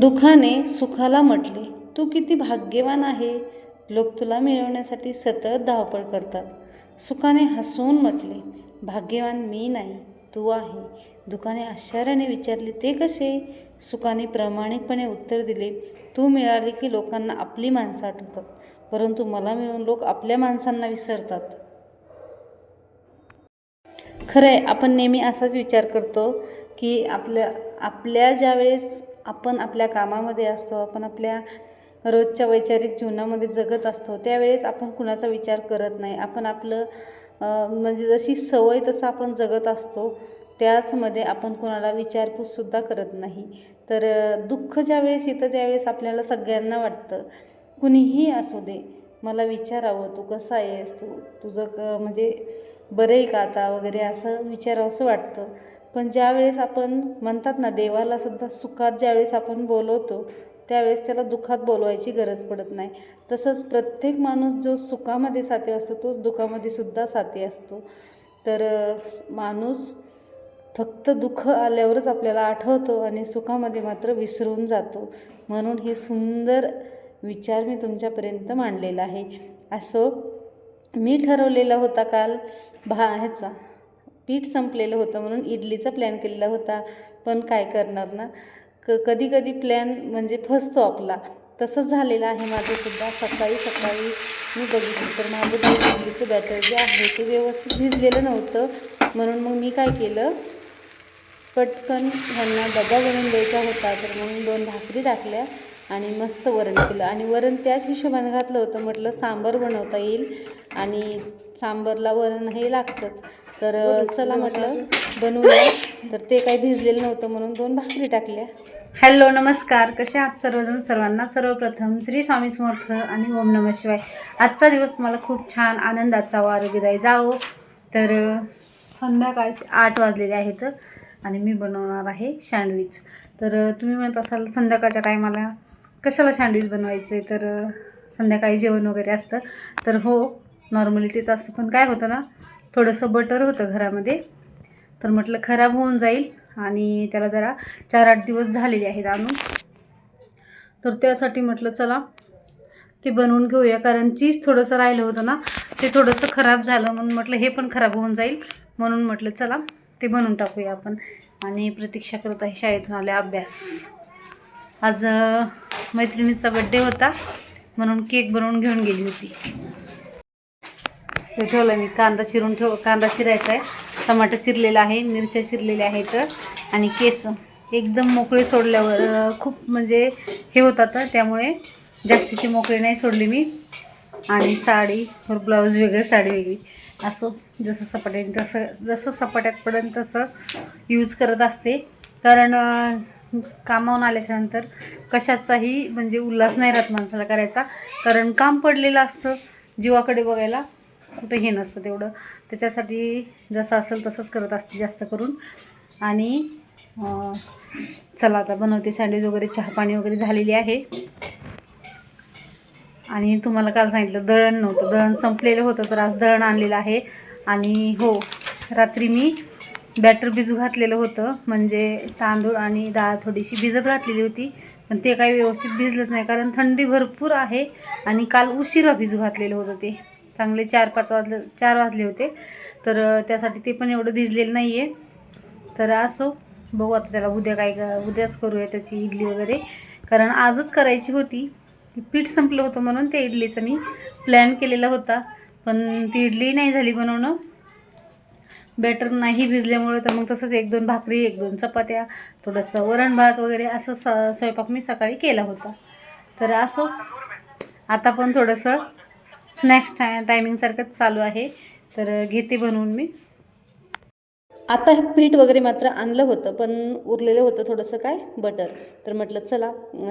दुःखाने सुखाला म्हटले तू किती भाग्यवान आहे. लोक तुला मिळवण्यासाठी सतत धावपळ करतात. सुखाने हसून म्हटले भाग्यवान मी नाही तू आहे. दुखाने आश्चर्याने विचारले ते कसे? सुखाने प्रामाणिकपणे उत्तर दिले तू मिळाले की लोकांना आपली माणसं आठवतात परंतु मला मिळून लोक आपल्या माणसांना विसरतात. खरं आहे आपण नेहमी असाच विचार करतो की आपल्या आपल्या ज्यावेळेस आपण आपल्या कामामध्ये असतो आपण आपल्या रोजच्या वैचारिक जीवनामध्ये जगत असतो त्यावेळेस आपण कुणाचा विचार करत नाही. आपण आपलं म्हणजे जशी सवय तसं आपण जगत असतो त्याचमध्ये आपण कोणाला विचारपूससुद्धा करत नाही. तर दुःख ज्यावेळेस येतं त्यावेळेस आपल्याला सगळ्यांना वाटतं कुणीही असू दे मला विचारावं तू कसा आहेस? तू तुझं क म्हणजे बरं आहे का आता? वगैरे असं विचारावं असं वाटतं. पण ज्यावेळेस आपण म्हणतात ना देवाला सुद्धा सुखात ज्यावेळेस आपण बोलवतो त्यावेळेस त्याला दुःखात बोलवायची गरज पडत नाही. तसंच प्रत्येक माणूस जो सुखामध्ये साथी असतो तोच दुःखामध्ये सुद्धा साथी असतो. तर माणूस फक्त दुःख आल्यावरच आपल्याला आठवतो आणि सुखामध्ये मात्र विसरून जातो. म्हणून हे सुंदर विचार मी तुमच्यापर्यंत मांडलेला आहे. असो मी ठरवलेला होता काल भा ह्याचा. पीठ संपलेलं होतं म्हणून इडलीचा प्लॅन केलेला होता. पण काय करणार ना? क कधी कधी प्लॅन म्हणजे फसतो आपला. तसंच झालेलं आहे माझंसुद्धा सकाळी सकाळी मी बघितलं तर माझं इडलीचं बॅटर जे आहे ते व्यवस्थित भिजलेलं नव्हतं. म्हणून मग मी काय केलं? पटकन ह्यांना डबा बनवून द्यायचा होता. तर मग दोन भाकरी टाकल्या आणि मस्त वरण केलं. आणि वरण त्याच हिशोबाने घातलं होतं. म्हटलं सांबार बनवता येईल आणि सांबारला वरण हे लागतंच. तर चला म्हटलं बनवूया. तर ते काही भिजलेलं नव्हतं म्हणून दोन भाकरी टाकल्या. हॅलो नमस्कार. कसे आहात सर्वजण? सर्वांना सर्वप्रथम श्री स्वामी समर्थ आणि ओम नम शिवाय. आजचा दिवस तुम्हाला खूप छान आनंदाचा व आरोग्यदायी जावो. तर संध्याकाळचे आठ वाजलेले आहेत आणि मी बनवणार आहे सँडविच. तर तुम्ही म्हणत असाल संध्याकाळच्या टायमाला कशाला सँडविच बनवायचं? आहे तर संध्याकाळी जेवण वगैरे असतं. तर हो नॉर्मली तेच असतं. पण काय होतं ना थोडंसं बटर होतं घरामध्ये. तर म्हटलं खराब होऊन जाईल आणि त्याला जरा चार आठ दिवस झालेले आहेत आणून. तर त्यासाठी म्हटलं चला ते बनवून घेऊया. कारण चीज थोडंसं राहिलं होतं ना ते थोडंसं खराब झालं म्हणून म्हटलं हे पण खराब होऊन जाईल. म्हणून म्हटलं चला ते बनवून टाकूया आपण. आणि प्रतीक्षा करत आहे शाळेतून आले अभ्यास. आज मैत्रिणीचा बड्डे होता म्हणून केक बनवून घेऊन गेली होती. हे ठेवलं मी. कांदा चिरून ठेव कांदा चिरायचा आहे. टमाटर चिरलेला आहे मिरच्या चिरलेल्या आहेत आणि केस एकदम मोकळे सोडल्यावर खूप म्हणजे हे होतात त्यामुळे जास्तीची मोकळे नाही सोडली मी. आणि साडी ब्लाऊज वेगळं साडी वेगळी. असो जसं सपाट्याने तसं जसं सपाट्यात पडेल तसं यूज करत असते. कारण कामावून आल्याच्यानंतर कशाचाही म्हणजे उल्हास नाही राहत माणसाला करायचा. कारण काम पडलेलं असतं जीवाकडे बघायला. कुठं हे नसतं तेवढं. त्याच्यासाठी जसं असेल तसंच करत असते जास्त करून. आणि चला आता बनवते सँडविच वगैरे चहा पाणी वगैरे झालेली आहे. आणि तुम्हाला काल सांगितलं दळण नव्हतं. दळण संपलेलं होतं तर आज दळण आणलेलं आहे. आणि हो रात्री मी बॅटर भिजू घातलेलं होतं. म्हणजे तांदूळ आणि डाळ थोडीशी भिजत घातलेली होती. पण ते काही व्यवस्थित भिजलंच नाही कारण थंडी भरपूर आहे. आणि काल उशिरा भिजू घातलेलं होतं ते. चांगले चार पाच वाजले चार वाजले होते. तर त्यासाठी ते पण एवढं भिजलेलं नाही आहे तर असो बघू आता त्याला उद्या काय उद्याच करूया त्याची इडली वगैरे. कारण आजच करायची होती. ती पीठ संपलं होतं म्हणून त्या इडलीचा मी प्लॅन केलेला होता. पण ती इडली नाही झाली बनवणं. बॅटर नाही भिजल्यामुळे तर मग तसंच एक दोन भाकरी एक दोन चपात्या थोडंसं वरण भात वगैरे असं स स्वयंपाक मी सकाळी केला होता. तर असो आता पण थोडंसं स्नॅक्स टाय टायमिंगसारखंच चालू आहे. तर घेते बनवून मी. आता हे पीठ वगैरे मात्र आणलं होतं पण उरलेलं होतं थोडंसं काय? बटर. तर म्हटलं चला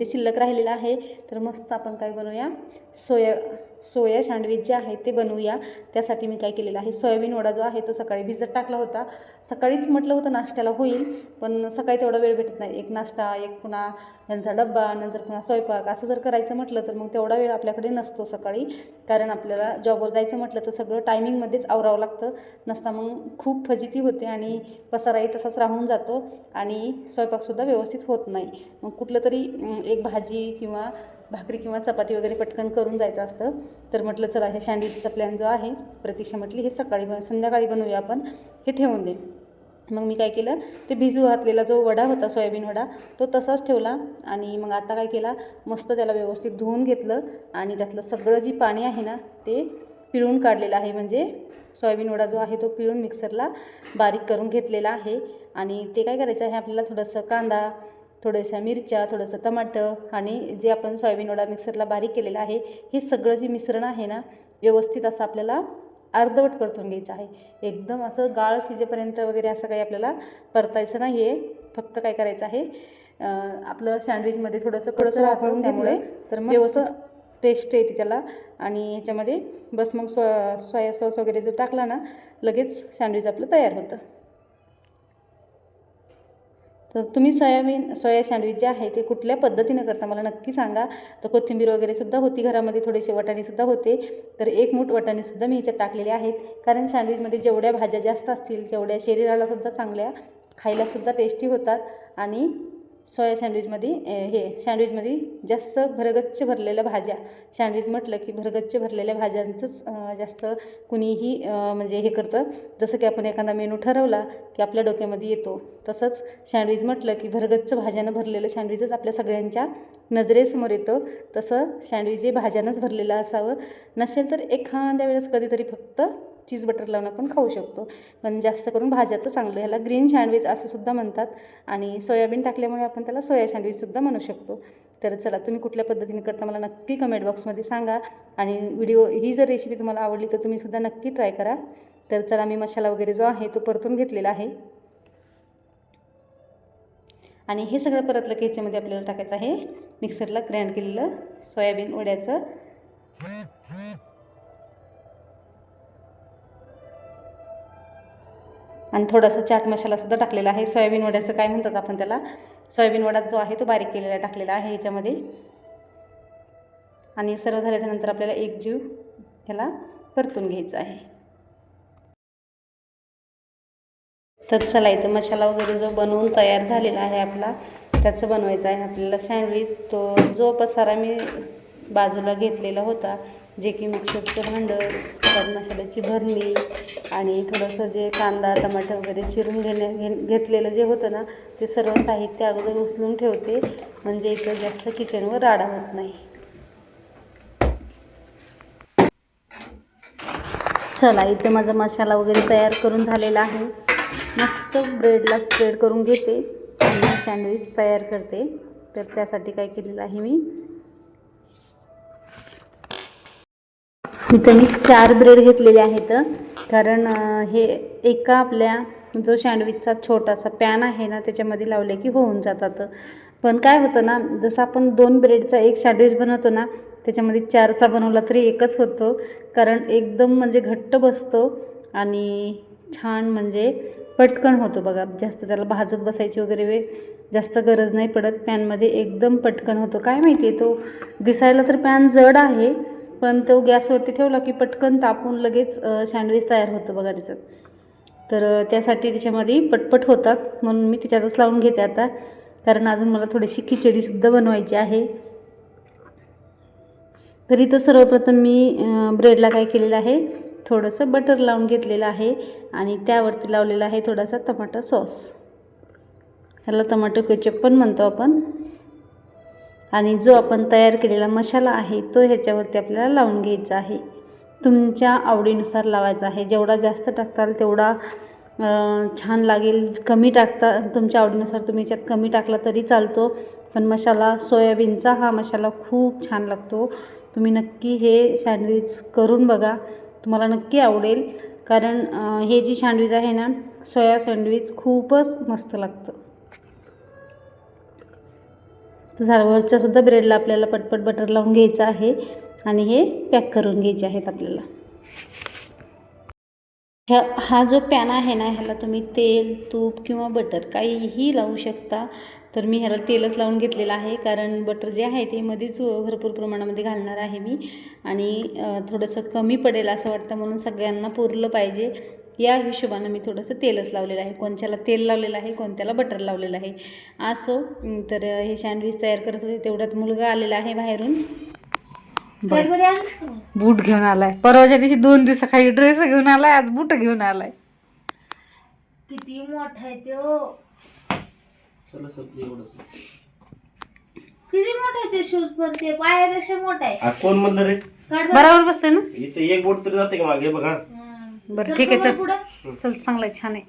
ते शिल्लक राहिलेलं आहे. तर मस्त आपण काय बनवूया? सोया सोया सँडविच जे आहे ते बनवूया. त्यासाठी मी काय केलेलं आहे सोयाबीन वडा जो आहे तो सकाळी भिजत टाकला होता. सकाळीच म्हटलं होतं नाश्त्याला होईल पण सकाळी तेवढा वेळ भेटत नाही. एक नाश्ता एक पुन्हा यांचा डब्बा नंतर पुन्हा स्वयंपाक असं जर करायचं म्हटलं तर मग तेवढा वेळ आपल्याकडे नसतो सकाळी. कारण आपल्याला जॉबवर जायचं म्हटलं तर सगळं टायमिंगमध्येच आवरावं लागतं. नसता मग खूप फजिती होते आणि पसाराही तसाच राहून जातो आणि स्वयंपाकसुद्धा व्यवस्थित होत नाही. मग कुठलं तरी एक भाजी किंवा भाकरी किंवा चपाती वगैरे पटकन करून जायचं असतं. तर म्हटलं चला हे सँडविचचा प्लॅन जो आहे प्रतीक्षा म्हटली हे सकाळी बन संध्याकाळी बनवूया आपण. हे ठेवून दे. मग मी काय केलं ते भिजू घातलेला जो वडा होता सोयाबीन वडा तो तसाच ठेवला आणि मग आता काय केला मस्त त्याला व्यवस्थित धुवून घेतलं आणि त्यातलं सगळं जी पाणी आहे ना ते पिळून काढलेलं आहे. म्हणजे सोयाबीन वडा जो आहे तो पिळून मिक्सरला बारीक करून घेतलेला आहे. आणि ते काय करायचं आहे आपल्याला थोडंसं कांदा थोड्याशा मिरच्या थोडंसं टमाटर आणि जे आपण सोयाबीन वडा मिक्सरला बारीक केलेलं आहे हे सगळं जे मिश्रण आहे ना व्यवस्थित असं आपल्याला अर्धवट परतून घ्यायचं आहे. एकदम असं गाळ शिजेपर्यंत वगैरे असं काही आपल्याला परतायचं नाही आहे फक्त काय करायचं आहे आपलं सँडविचमध्ये थोडंसं थोडंसं वापरून त्यामुळे तर मस्त टेस्ट येते त्याला. आणि याच्यामध्ये बस मग सो सोया सॉस वगैरे जो टाकला ना लगेच सँडविच आपलं तयार होतं. तर तुम्ही सोयाबीन सोया सँडविच जे आहे ते कुठल्या पद्धतीनं करता? मला नक्की सांगा. तर कोथिंबीर वगैरे सुद्धा होती घरामध्ये थोडेसे वटाणेसुद्धा होते. तर एक मूठ वाटाणेसुद्धा मी ह्याच्यात टाकलेले आहेत. कारण सँडविचमध्ये जेवढ्या भाज्या जास्त असतील तेवढ्या शरीरालासुद्धा चांगल्या खायलासुद्धा टेस्टी होतात. आणि सोया सँडविचमध्ये हे सँडविचमध्ये जास्त भरगच्च भरलेल्या भाज्या. सँडविच म्हटलं की भरगच्च भरलेल्या भाज्यांचंच जास्त कुणीही म्हणजे हे करतं. जसं की आपण एखादा मेनू ठरवला की आपल्या डोक्यामध्ये येतो तसंच सँडविच म्हटलं की भरगच्च भाज्यानं भरलेलं सँडविचच आपल्या सगळ्यांच्या नजरेसमोर येतं. तसं सँडविच हे भाज्यानंच भरलेलं असावं. नसेल तर एखाद्या वेळेस कधीतरी फक्त चीज बटर लावून आपण खाऊ शकतो. पण जास्त करून भाज्याचं चांगलं. ह्याला ग्रीन सँडविच असं सुद्धा म्हणतात. आणि सोयाबीन टाकल्यामुळे आपण त्याला सोया सँडविचसुद्धा म्हणू शकतो. तर चला तुम्ही कुठल्या पद्धतीने करता मला नक्की कमेंट बॉक्समध्ये सांगा. आणि व्हिडिओ ही जर रेसिपी तुम्हाला आवडली तर तुम्हीसुद्धा नक्की ट्राय करा. तर चला मी मसाला वगैरे जो आहे तो परतून घेतलेला आहे. आणि हे सगळं परतलं की ह्याच्यामध्ये आपल्याला टाकायचं आहे मिक्सरला ग्राइंड केलेलं सोयाबीन वड्याचं. आणि थोडासा चाट मसालासुद्धा टाकलेला आहे. सोयाबीन वड्याचं काय म्हणतात आपण त्याला? सोयाबीन वडा जो आहे तो बारीक केलेला टाकलेला आहे याच्यामध्ये. आणि सर्व झाल्याच्यानंतर आपल्याला एक जीव ह्याला परतून घ्यायचा आहे. तर चला इथं मसाला वगैरे जो बनवून तयार झालेला आहे आपला त्याचं बनवायचं आहे. आपल्याला सँडविच तो जो पसारा मी बाजूला घेतलेला होता जे की मिक्सरचं भांडं त्यात मसाल्याची भरणी आणि थोडंसं जे कांदा टमाटर वगैरे चिरून घेण्या घे घेतलेलं जे होतं ना ते सर्व साहित्य अगोदर उचलून ठेवते. म्हणजे इथं जास्त किचनवर राडा होत नाही. चला इथं माझा मसाला वगैरे तयार करून झालेला आहे. मस्त ब्रेडला स्प्रेड करून घेते. आणि सँडविच तयार करते. तर त्यासाठी काय केलेलं आहे मी? इथं मी चार ब्रेड घेतलेले आहेत. कारण हे एका आपल्या जो सँडविचचा छोटासा पॅन आहे ना त्याच्यामध्ये लावले की होऊन जातात. पण काय होतं ना जसं आपण दोन ब्रेडचा एक सँडविच बनवतो ना त्याच्यामध्ये चारचा बनवला तरी एकच होतो. कारण एकदम म्हणजे घट्ट बसतो आणि छान म्हणजे पटकन होतो बघा. जास्त त्याला भाजत बसायची वगैरे वेळ जास्त गरज नाही पडत. पॅनमध्ये एकदम पटकन होतो. काय माहिती आहे तो? दिसायला तर पॅन जड आहे पण तो गॅसवरती ठेवला की पटकन तापून लगेच सँडविच तयार होतं बघा त्याच्यात. तर त्यासाठी त्याच्यामध्ये पटपट होतात. म्हणून मी त्याच्यातच लावून घेते आता. कारण अजून मला थोडीशी खिचडीसुद्धा बनवायची आहे. तर इथं सर्वप्रथम मी ब्रेडला काय केलेलं आहे? थोडंसं बटर लावून घेतलेलं आहे. आणि त्यावरती लावलेला आहे थोडासा टमाटो सॉस. ह्याला टमाटो केचप पण म्हणतो आपण. आणि जो आपण तयार केलेला मसाला आहे तो ह्याच्यावरती आपल्याला लावून घ्यायचा आहे. तुमच्या आवडीनुसार लावायचा आहे. जेवढा जास्त टाकताल तेवढा छान लागेल. कमी टाकता तुमच्या आवडीनुसार तुम्ही याच्यात कमी टाकला तरी चालतो. पण मसाला सोयाबीनचा हा मसाला खूप छान लागतो. तुम्ही नक्की हे सँडविच करून बघा. तुम्हाला नक्की आवडेल. कारण हे जी सँडविच आहे ना सोया सँडविच खूपच मस्त लागतं. तर झालं ब्रेडला आपल्याला पटपट बटर लावून घ्यायचं आहे. आणि हे पॅक करून घ्यायचे आहेत आपल्याला. ह्या हा जो पॅन आहे ना ह्याला तुम्ही तेल तूप किंवा बटर काहीही लावू शकता. तर मी ह्याला तेलच लावून घेतलेलं आहे. कारण बटर जे आहे ते मध्येच भरपूर प्रमाणामध्ये घालणार आहे मी. आणि थोडंसं कमी पडेल असं वाटतं. म्हणून सगळ्यांना पुरलं पाहिजे. या हिशोबानं मी थोडंसं तेलच लावलेलं आहे. कोणत्याला तेल लावलेलं आहे कोणत्याला बटर लावलेलं आहे. असो तर हे सँडविच तयार करत होते. तेवढ्यात मुलगा आलेला आहे बाहेरून? बूट घेऊन आलाय. परवाच्या दिवशी दोन दिवसाखाली ड्रेस घेऊन आलाय आज बूट घेऊन आलाय. किती मोठा आहे तो. किती मोठा आहे ते शूज पण? ते पायापेक्षा मोठा आहे. आ, कोण म्हणलं रे? काढ बरं. बरोबर बसतंय ना? इथे एक बोट तरी जाते का मागे? बघा. बरं, चल ठीक आहे, चल. पुढं. चल चांगलाय छान आहे.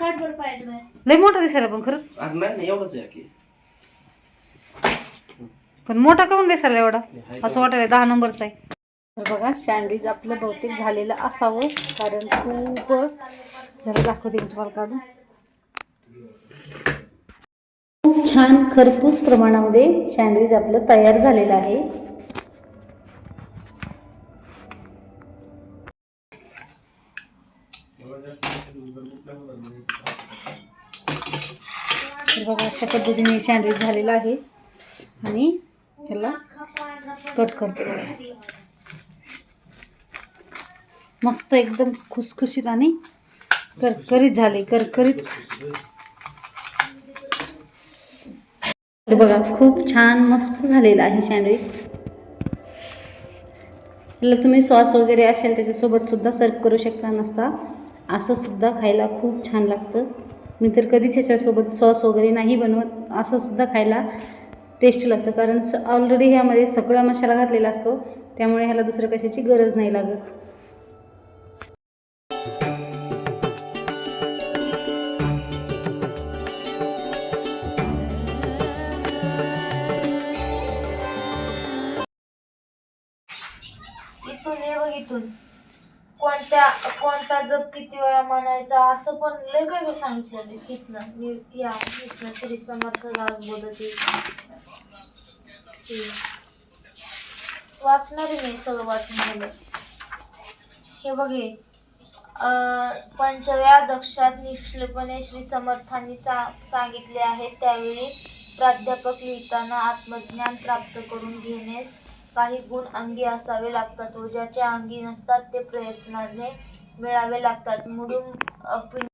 बरं पायाच्या बाहेर. लय मोठा दिसायला पण खरंच. अरे नाही नाही एवढंच आहे की. पण मोठा काऊन दिसायला एवढा. असं वाटायला दहा नंबरचा आहे. तर बघा सँडविच आपलं बहुतेक झालेलं असावं कारण खूप झालं दाखवते मी तुम्हाला काढून. खूप छान खरपूस प्रमाणामध्ये सँडविच आपलं तयार झालेलं आहे. तर बघा अशा पद्धतीने सँडविच झालेलं आहे. आणि त्याला कट करते. बघा मस्त एकदम खुसखुशीत आणि करकरीत झाले करकरीत. तर बघा खूप छान मस्त झालेलं आहे सँडविच त्याला तुम्ही सॉस वगैरे असेल त्याच्यासोबत सुद्धा सर्व करू शकता नसता. असंसुद्धा खायला खूप छान लागतं. मी तर कधीच ह्याच्यासोबत सॉस वगैरे नाही बनवत. असंसुद्धा खायला टेस्ट लागतं. कारण ऑलरेडी ह्यामध्ये सगळा मसाला घातलेला असतो. त्यामुळे ह्याला दुसरं कशाची गरज नाही लागत. का जप किती वेळा म्हणायचा? असं पण लय काय काय सांगितलं तिथनं मी या तिथनं श्री समर्थ दास बोलत. वाचणार मी सगळं वाचून झालं हे बघे अं, पंचव्या दक्षात निष्ठपणे श्री समर्थांनी सा सांगितले आहे. त्यावेळी प्राध्यापक लिहिताना आत्मज्ञान प्राप्त करून घेण्यास काही गुण अंगी असावे लागतात व ज्याच्या अंगी नसतात ते प्रयत्नाने मिळावे लागतात. म्हणून अप